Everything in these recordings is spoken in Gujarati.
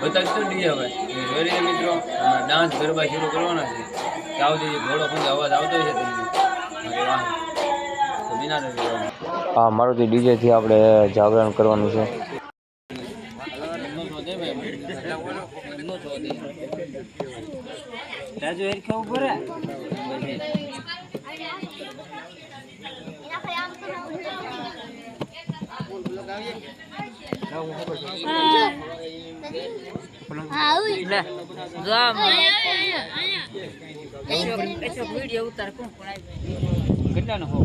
બતાવશું ડીજે હવે. જોઈ મિત્રો. ડાન્સ ગરબા શરૂ કરવાના છે. ત્યાં સુધી ઘોડો ખંડે અવાજ આવતો છે તમને તો બિના હા મારુતિ ડીજે થી આપણે જાગરણ કરવાનું છે. રાજુ હેર કેવું પડે લે જો આમ. વીડિયો ઉતાર કોણ કોણ કેટલાનો હો?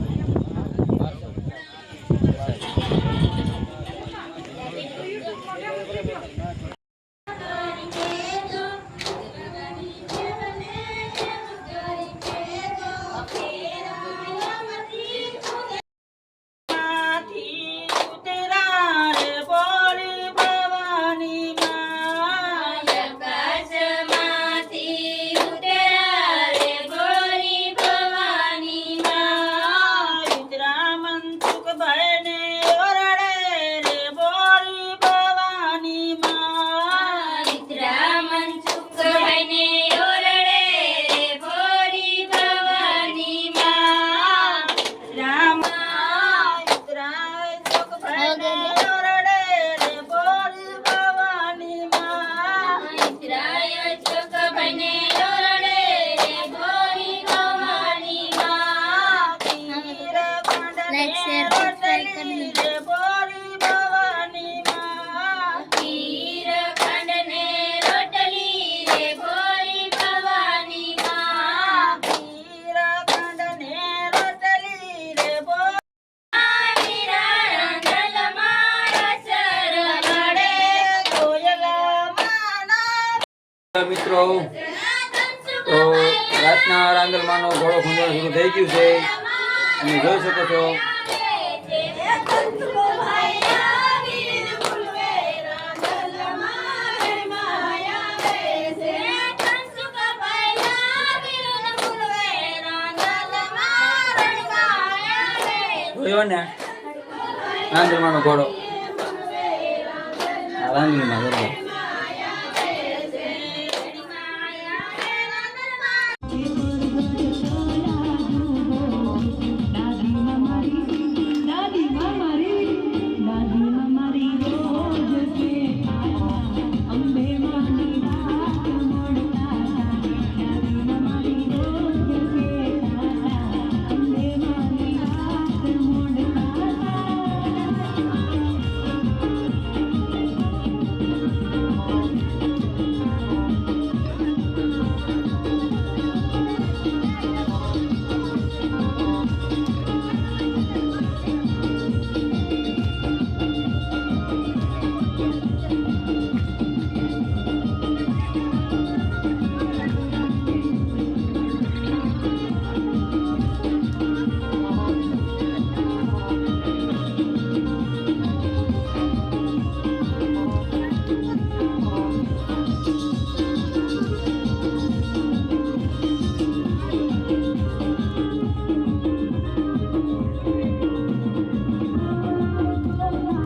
મિત્રો. તો રાતના રાંદલમાંનો ઘોડો ખૂંદણ શરૂ થઈ ગયું છે. તમે જોઈ શકો છો. જોયો ને? રાંદલમાંનો ઘોડો. આ રાંદલમાં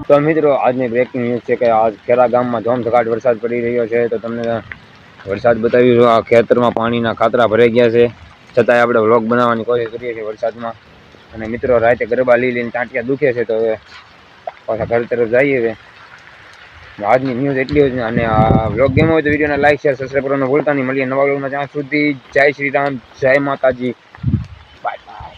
તો મિત્રો, આજની બ્રેકિંગ ન્યૂઝ છે કે આજ ખેરા ગામમાં ધોમધકાટ વરસાદ પડી રહ્યો છે. તો તમને વરસાદ બતાવ્યું આ ખેતરમાં પાણીના ખાતરા ભરાઈ ગયા છે. છતાંય આપણે વ્લોગ બનાવવાની કોશિશ કરીએ છીએ વરસાદમાં. અને મિત્રો, રાતે ગરબા લઈ લઈને ટાંટિયા દુખે છે, તો હવે પાછા ઘર તરફ જઈએ છે આજની ન્યૂઝ એટલી જ અને આ વ્લોગ ગેમ હોય તો વિડીયોને લાઈક શેર સબસ્ક્રાઈબ કરવાનું ભૂલતા નહીં. મળીએ નવા વ્લોગમાં ત્યાં સુધી જય શ્રી રામ, જય માતાજી. Bye bye